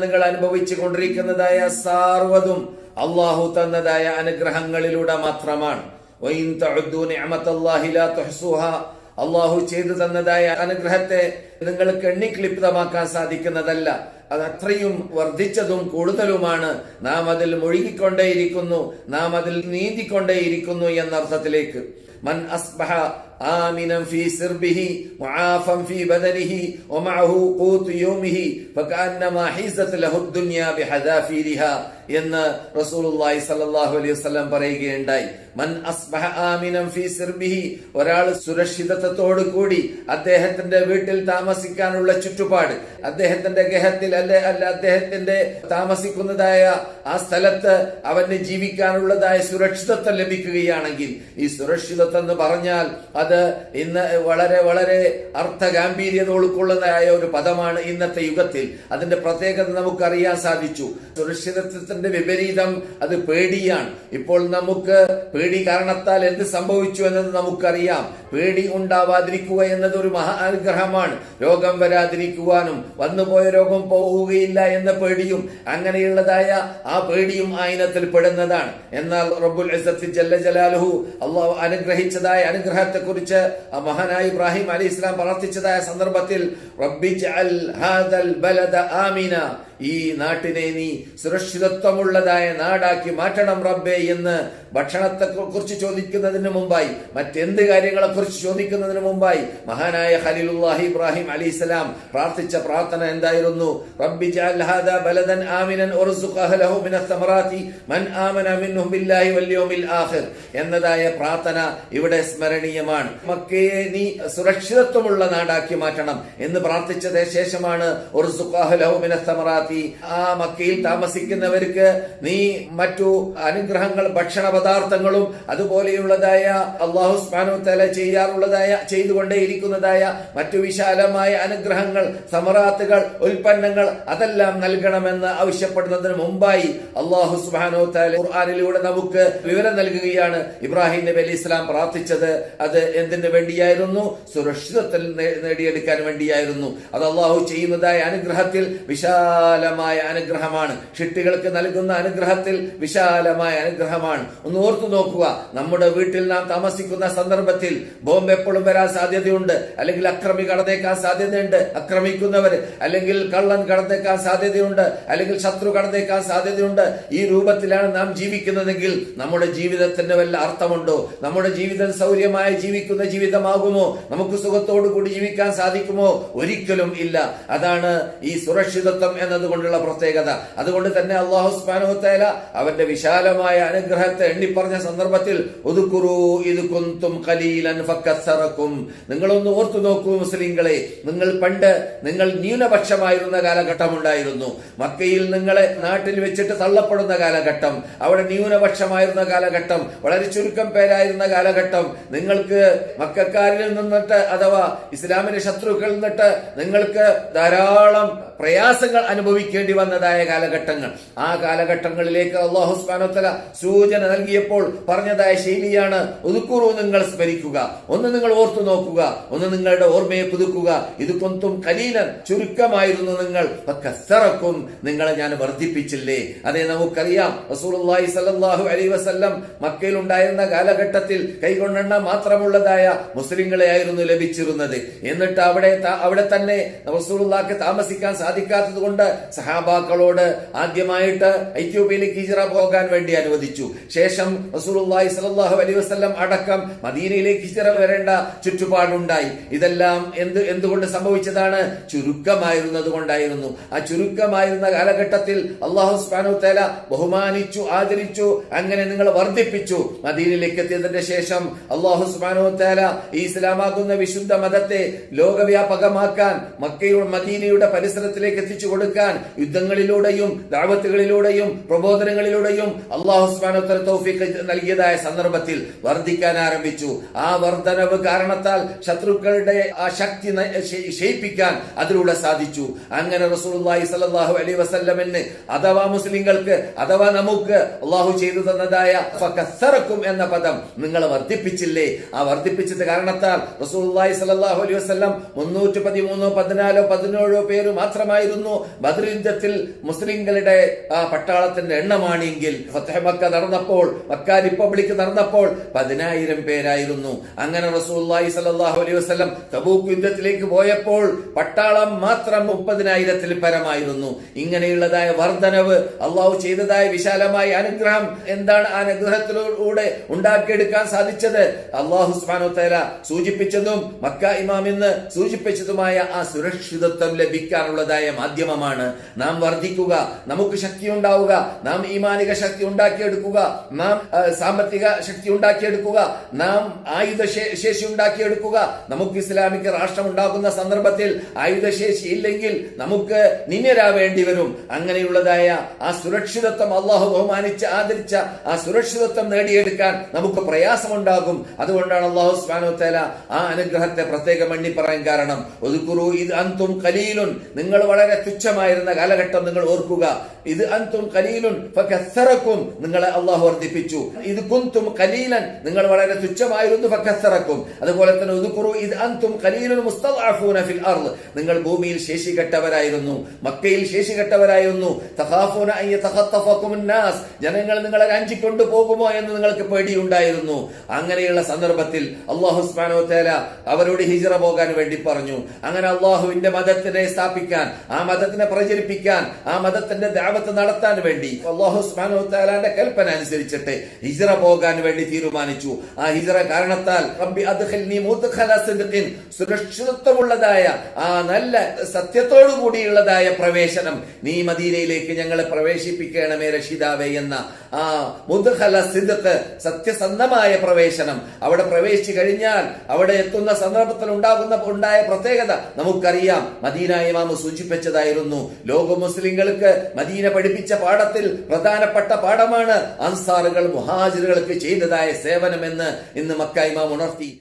നിങ്ങൾ അനുഭവിച്ചു കൊണ്ടിരിക്കുന്നതായ സാർവതും അള്ളാഹു തന്നതായ അനുഗ്രഹങ്ങളിലൂടെ മാത്രമാണ്. അള്ളാഹു ചെയ്തു തന്നതായ അനുഗ്രഹത്തെ നിങ്ങൾക്ക് എണ്ണിക്ലിപ്തമാക്കാൻ സാധിക്കുന്നതല്ല. അത് അത്രയും വർദ്ധിച്ചതും കൂടുതലുമാണ്. നാം അതിൽ മുഴുകിക്കൊണ്ടേയിരിക്കുന്നു. നാം അതിൽ നീന്തിക്കൊണ്ടേയിരിക്കുന്നു എന്ന അർത്ഥത്തിലേക്ക് മൻ അസ്ബഹ آمنا في سربه معافا في بدنه ومعه قوت يومه فكأنما حيزت له الدنيا بحذافيرها എന്ന് റസൂലുള്ളാഹി സ്വല്ലല്ലാഹു അലൈഹി വസല്ലം പറയുകയുണ്ടായി മൻ അസ്ബഹ ആമിനം ഫീ സിർബിഹി ഒരാൾ സുരക്ഷിതത്വത്തോടു കൂടി അദ്ദേഹത്തിന്റെ വീട്ടിൽ താമസിക്കാനുള്ള ചുറ്റുപാട് അദ്ദേഹത്തിന്റെ ഗേഹത്തിൽ അല്ലെ അല്ല അദ്ദേഹത്തിന്റെ താമസിക്കുന്നതായ ആ സ്ഥലത്ത് അവന് ജീവിക്കാനുള്ളതായ സുരക്ഷിതത്വം ലഭിക്കുകയാണെങ്കിൽ ഈ സുരക്ഷിതത്വം എന്ന് പറഞ്ഞാൽ അത് ഇന്ന് വളരെ വളരെ അർത്ഥഗാംഭീര്യത ഉൾക്കൊള്ളുന്നതായ ഒരു പദമാണ് ഇന്നത്തെ യുഗത്തിൽ. അതിന്റെ പ്രത്യേകത നമുക്കറിയാൻ സാധിച്ചു. സുരക്ഷിതത്വത്തിന്റെ വിപരീതം അത് പേടിയാണ്. ഇപ്പോൾ നമുക്ക് പേടി കാരണത്താൽ എന്ത് സംഭവിച്ചു എന്നത് നമുക്കറിയാം. പേടി ഉണ്ടാവാതിരിക്കുക എന്നത് ഒരു മഹാനുഗ്രഹമാണ് രോഗം വരാതിരിക്കുവാനും വന്നുപോയ രോഗം പോവുകയില്ല എന്ന പേടിയും അങ്ങനെയുള്ളതായ ആ പേടിയും ആ ഇനത്തിൽ പെടുന്നതാണ് എന്നാൽ റബ്ബുൽ ജല്ല ജലാലുഹു അള്ളാഹു അനുഗ്രഹിച്ചതായ അനുഗ്രഹത്തെ കുറിച്ച് മഹാനായ ഇബ്രാഹിം അലി ഇസ്ലാം പ്രാർത്ഥിച്ചതായ സന്ദർഭത്തിൽ റബ്ബി ജഅൽ ഹാദൽ ബലദ ആമിന ഈ നാട്ടിനെ നീ സുരക്ഷിതത്വമുള്ളതായ നാടാക്കി മാറ്റണം റബ്ബേ എന്ന് ഭക്ഷണത്തെ കുറിച്ച് ചോദിക്കുന്നതിന് മുമ്പായി മറ്റെന്ത് കാര്യങ്ങളെ കുറിച്ച് ചോദിക്കുന്നതിന് മുമ്പായി മഹാനായ ഖലീലുല്ലാഹി ഇബ്രാഹിം അലി ഇസ്ലാം പ്രാർത്ഥിച്ച പ്രാർത്ഥന എന്തായിരുന്നു? റബ്ബി ബലദൻ ആമിനൻ മൻ ആമന ബില്ലാഹി ആഖിർ എന്നതായ പ്രാർത്ഥന ഇവിടെ സ്മരണീയമാണ്. മക്കയെ നീ സുരക്ഷിതത്വമുള്ള നാടാക്കി മാറ്റണം എന്ന് പ്രാർത്ഥിച്ചതിന് ശേഷമാണ് ഉർസുഖ് ലഹു മിനസ് സമറാത്തി ആ മക്കയിൽ താമസിക്കുന്നവർക്ക് നീ മറ്റു അനുഗ്രഹങ്ങൾ ഭക്ഷണ പദാർത്ഥങ്ങളും അതുപോലെയുള്ളതായ അള്ളാഹു സ്മാനു തല ചെയ്യാറുള്ളതായ ചെയ്തുകൊണ്ടേയിരിക്കുന്നതായ മറ്റു വിശാലമായ അനുഗ്രഹങ്ങൾ സമറാത്തുകൾ ഉൽപ്പന്നങ്ങൾ അതെല്ലാം നൽകണമെന്ന് ആവശ്യപ്പെടുന്നതിന് മുമ്പായി അള്ളാഹു സുബാനോ തല ഖുർആാനിലൂടെ നമുക്ക് വിവരം നൽകുകയാണ്. ഇബ്രാഹിം നബി അലി ഇസ്ലാം പ്രാർത്ഥിച്ചത് അത് എന്തിനു വേണ്ടിയായിരുന്നു? സുരക്ഷിതത്വം നേടിയെടുക്കാൻ വേണ്ടിയായിരുന്നു. അത് അള്ളാഹു ചെയ്യുന്നതായ അനുഗ്രഹത്തിൽ വിശാലമായ അനുഗ്രഹമാണ്. ഷിട്ടികൾക്ക് നൽകുന്ന അനുഗ്രഹത്തിൽ വിശാലമായ അനുഗ്രഹമാണ്. ഒന്ന് ഓർത്തു നോക്കുക. നമ്മുടെ വീട്ടിൽ നാം താമസിക്കുന്ന സന്ദർഭത്തിൽ ബോംബ് എപ്പോഴും വരാൻ സാധ്യതയുണ്ട്. അല്ലെങ്കിൽ അക്രമി കടന്നേക്കാൻ സാധ്യതയുണ്ട്. അക്രമിക്കുന്നവർ അല്ലെങ്കിൽ കള്ളൻ കടന്നേക്കാൻ സാധ്യതയുണ്ട്. അല്ലെങ്കിൽ ശത്രു കടന്നേക്കാൻ സാധ്യതയുണ്ട്. ഈ രൂപത്തിലാണ് നാം ജീവിക്കുന്നതെങ്കിൽ നമ്മുടെ ജീവിതത്തിന് വല്ല അർത്ഥമുണ്ടോ? നമ്മുടെ ജീവിതം സൗര്യമായി ജീവിക്കുന്ന ജീവിതമാകുമോ? നമുക്ക് സുഖത്തോടു കൂടി ജീവിക്കാൻ സാധിക്കുമോ? ഒരിക്കലും ഇല്ല. അതാണ് ഈ സുരക്ഷിതത്വം എന്നതുകൊണ്ടുള്ള പ്രത്യേകത. അതുകൊണ്ട് തന്നെ അള്ളാഹു സ്മാനുത്തേല അവന്റെ വിശാലമായ അനുഗ്രഹത്തെ എണ്ണിപ്പറഞ്ഞ സന്ദർഭത്തിൽ കുന്തും നിങ്ങളൊന്ന് ഓർത്തു നോക്കൂ മുസ്ലിങ്ങളെ നിങ്ങൾ പണ്ട് നിങ്ങൾ ന്യൂനപക്ഷമായിരുന്ന കാലഘട്ടമുണ്ടായിരുന്നു. മക്കയിൽ നിങ്ങളെ നാട്ടിൽ വെച്ചിട്ട് തള്ളപ്പെടുന്ന കാലഘട്ടം അവിടെ ന്യൂനപക്ഷമായിരുന്ന കാലഘട്ടം വളരെ ചുരുക്കം പേരായിരുന്ന കാലഘട്ടം. നിങ്ങൾക്ക് മക്കാരിൽ നിന്നിട്ട് അഥവാ ഇസ്ലാമിന്റെ ശത്രുക്കളിൽ നിന്നിട്ട് നിങ്ങൾക്ക് ധാരാളം പ്രയാസങ്ങൾ അനുഭവിക്കേണ്ടി വന്നതായ കാലഘട്ടങ്ങൾ. ആ കാലഘട്ടങ്ങളിലേക്ക് അള്ളാഹു സ്മാനോത്തല സൂചന നൽകിയപ്പോൾ പറഞ്ഞതായ ശൈലിയാണ് ഒതുക്കുറു നിങ്ങൾ സ്മരിക്കുക ഒന്ന് നിങ്ങൾ ഓർത്തു നോക്കുക ഒന്ന് നിങ്ങളുടെ ഓർമ്മയെ പുതുക്കുക. ഇത് കൊന്തും കലീലൻ ചുരുക്കമായിരുന്നു നിങ്ങൾ. കസറക്കും നിങ്ങളെ ഞാൻ വർദ്ധിപ്പിച്ചില്ലേ? അതെ നമുക്കറിയാം റസൂലുള്ളാഹി സ്വല്ലല്ലാഹു അലൈഹി വസ്ല്ലം മക്കയിൽ ഉണ്ടായിരുന്ന കാലഘട്ടത്തിൽ കൈകൊണ്ടെണ്ണ മാത്രമുള്ളതായ മുസ്ലിങ്ങളെ ആയിരുന്നു ലഭിച്ചിരുന്നത്. എന്നിട്ട് അവിടെ അവിടെ തന്നെ റസൂലുള്ളാഹിക്ക് താമസിക്കാൻ സാധിക്കാത്തത് കൊണ്ട് സഹാബാക്കളോട് ആദ്യമായിട്ട് ഐത്യോപ്യയിലേക്ക് ഹിജറ പോകാൻ വേണ്ടി അനുവദിച്ചു. ശേഷം റസൂലുള്ളാഹി സ്വല്ലല്ലാഹു അലൈഹി വസല്ലം അടക്കം മദീനയിലേക്ക് ഹിജറ വരേണ്ട ചുറ്റുപാടുണ്ടായി. ഇതെല്ലാം എന്ത് എന്തുകൊണ്ട് സംഭവിച്ചതാണ്? ചുരുക്കമായിരുന്നത് കൊണ്ടായിരുന്നു ആ ചുരുക്കമായിരുന്ന കാലഘട്ടത്തിൽ അള്ളാഹു സുബ്ഹാനഹു തആല ബഹുമാനിച്ചു ആദരിച്ചു അങ്ങനെ നിങ്ങൾ വർദ്ധിപ്പിച്ചു. മദീനയിലേക്ക് എത്തിയതിന്റെ ശേഷം അള്ളാഹു സുബ്ഹാനഹു തആല ഈ ഇസ്ലാമാകുന്ന വിശുദ്ധ മതത്തെ ലോകവ്യാപകമാക്കാൻ മക്കയുടെ മദീനയുടെ പരിസരത്തിലേക്ക് എത്തിച്ചു കൊടുക്കാൻ യുദ്ധങ്ങളിലൂടെയും ദാവത്തുകളിലൂടെയും പ്രബോധനങ്ങളിലൂടെയും അള്ളാഹു തആല തൗഫീഖ് നൽകിയതായ സന്ദർഭത്തിൽ വർദ്ധിക്കാൻ ആരംഭിച്ചു. ആ വർധനവ് കാരണത്താൽ ശത്രുക്കളുടെ ആ ശക്തി ക്ഷയിപ്പിക്കാൻ അതിലൂടെ സാധിച്ചു. അങ്ങനെ റസൂലുള്ളാഹി സ്വല്ലല്ലാഹു അലൈഹി വസല്ലമിന് അഥവാ മുസ്ലിങ്ങൾക്ക് അഥവാ നമുക്ക് അള്ളാഹു ചെയ്തു തന്നതായ എന്ന പദം നിങ്ങൾ വർദ്ധിപ്പിച്ചില്ലേ? ആ വർദ്ധിപ്പിച്ചത് കാരണത്താൽ റസൂലുള്ളാഹി സ്വല്ലല്ലാഹു അലൈഹി വസല്ലം മുന്നൂറ്റി പതിമൂന്നോ പതിനാലോ പതിനേഴോ പേര് മാത്രമായിരുന്നു. ബദർ ബദർ യുദ്ധത്തിൽ മുസ്ലിങ്ങളുടെ പട്ടാളത്തിന്റെ എണ്ണമാണെങ്കിൽ. മക്ക നടന്നപ്പോൾ മക്ക റിപ്പബ്ലിക് നടന്നപ്പോൾ പതിനായിരം പേരായിരുന്നു. അങ്ങനെ റസൂല്ലായി സലാഹു അലൈഹി വസ്ലം തബൂക്ക് യുദ്ധത്തിലേക്ക് പോയപ്പോൾ പട്ടാളം മാത്രം മുപ്പതിനായിരത്തിൽ പരമായിരുന്നു. ഇങ്ങനെയുള്ളതായ വർധനവ് അള്ളാഹു ചെയ്തതായ വിശാലമായ അനുഗ്രഹം എന്താണ് ആ അനുഗ്രഹത്തിലൂടെ ഉണ്ടാക്കിയെടുക്കാൻ സാധിച്ചത്? അള്ളാഹു സുബ്ഹാനഹു തആല സൂചിപ്പിച്ചതും മക്ക ഇമാം എന്ന് സൂചിപ്പിച്ചതുമായ ആ സുരക്ഷിതത്വം ലഭിക്കാനുള്ളതായ മാധ്യമമാണ്. നാം വർദ്ധിക്കുക നമുക്ക് ശക്തി ഉണ്ടാവുക നാം ഈമാനിക ശക്തി ഉണ്ടാക്കിയെടുക്കുക നാം സാമ്പത്തിക ശക്തി ഉണ്ടാക്കിയെടുക്കുക നാം ആയുധ ശേഷി ഉണ്ടാക്കിയെടുക്കുക. നമുക്ക് ഇസ്ലാമിക രാഷ്ട്രം ഉണ്ടാക്കുന്ന സന്ദർഭത്തിൽ ആയുധശേഷി ഇല്ലെങ്കിൽ നമുക്ക് നിന്യരാവേണ്ടി വരും. അങ്ങനെയുള്ളതായ ആ സുരക്ഷിതത്വം അള്ളാഹു ബഹുമാനിച്ച് ആദരിച്ച ആ സുരക്ഷിതത്വം നേടിയെടുക്കാൻ നമുക്ക് പ്രയാസമുണ്ടാകും. അതുകൊണ്ടാണ് അള്ളാഹു സ്വാനോ തേല ആ അനുഗ്രഹത്തെ പ്രത്യേകം എണ്ണി പറയാൻ കാരണം. ഒതുക്കുറു ഇത് അന്തും കലീലുൻ നിങ്ങൾ വളരെ തുച്ഛമായിരുന്ന. കാലഘട്ടം നിങ്ങൾ ഓർക്കുക. ഇത് അന്തും കലീലുൻ ഫക്കസറക്കും നിങ്ങളെ അള്ളാഹു വർദ്ധിപ്പിച്ചു. ഇത് കുന്തും കലീലൻ നിങ്ങൾ വളരെ തുച്ഛമായിരുന്നു ഫക്കസറക്കും അതുപോലെ തന്നെ ഉദുക്കുറു ഇത് അന്തും മുസ്തദ്അഫൂന ഫിൽ അർൾ നിങ്ങൾ ഭൂമിയിൽ ശേഷി കെട്ടവരായിരുന്നു മക്കയിൽ ശേഷി കെട്ടവരായിരുന്നു തഖാഫൂന അയ്യ തഹത്തഫക്കും നാസ് ജനങ്ങൾ നിങ്ങളെ രാഞ്ചിക്കൊണ്ടു പോകുമോ എന്ന് നിങ്ങൾക്ക് പേടിയുണ്ടായിരുന്നു. അങ്ങനെയുള്ള സന്ദർഭത്തിൽ അള്ളാഹു വ തആല അവരോട് ഹിജറ പോകാൻ വേണ്ടി പറഞ്ഞു. അങ്ങനെ അള്ളാഹുവിന്റെ മതത്തിനെ സ്ഥാപിക്കാൻ ആ മതത്തിനെ പ്രചരിപ്പിക്കാൻ ആ മതത്തിന്റെ ദാവത്ത് നടത്താൻ വേണ്ടി അള്ളാഹു തആലാന്റെ കൽപ്പന അനുസരിച്ചിട്ട് ഹിജറ പോകാൻ വേണ്ടി തീരുമാനിച്ചു. ആ ഹിജറ കാരണത്താൽ സുരക്ഷിതത്വമുള്ളതായ ആ നല്ല സത്യത്തോടു കൂടിയുള്ളതായ പ്രവേശനം നീ മദീനയിലേക്ക് ഞങ്ങളെ പ്രവേശിപ്പിക്കണമേ രക്ഷിതാവേ എന്ന ആ മുദ്ഖല സിദ്ഖ് സത്യസന്ധമായ പ്രവേശനം അവിടെ പ്രവേശിച്ചു കഴിഞ്ഞാൽ അവിടെ എത്തുന്ന സന്ദർഭത്തിൽ ഉണ്ടാകുന്ന ഉണ്ടായ പ്രത്യേകത നമുക്കറിയാം. മദീന ഇമാമ് സൂചിപ്പിച്ചതായിരുന്നു. ലോക മുസ്ലിങ്ങൾക്ക് മദീന പഠിപ്പിച്ച പാഠത്തിൽ പ്രധാനപ്പെട്ട പാഠമാണ്. അൻസാറുകൾ മുഹാജിറുകൾക്ക് ചെയ്തതായ സേവനമെന്ന് ഇന്ന് മക്ക ഇമാം ഉണർത്തി.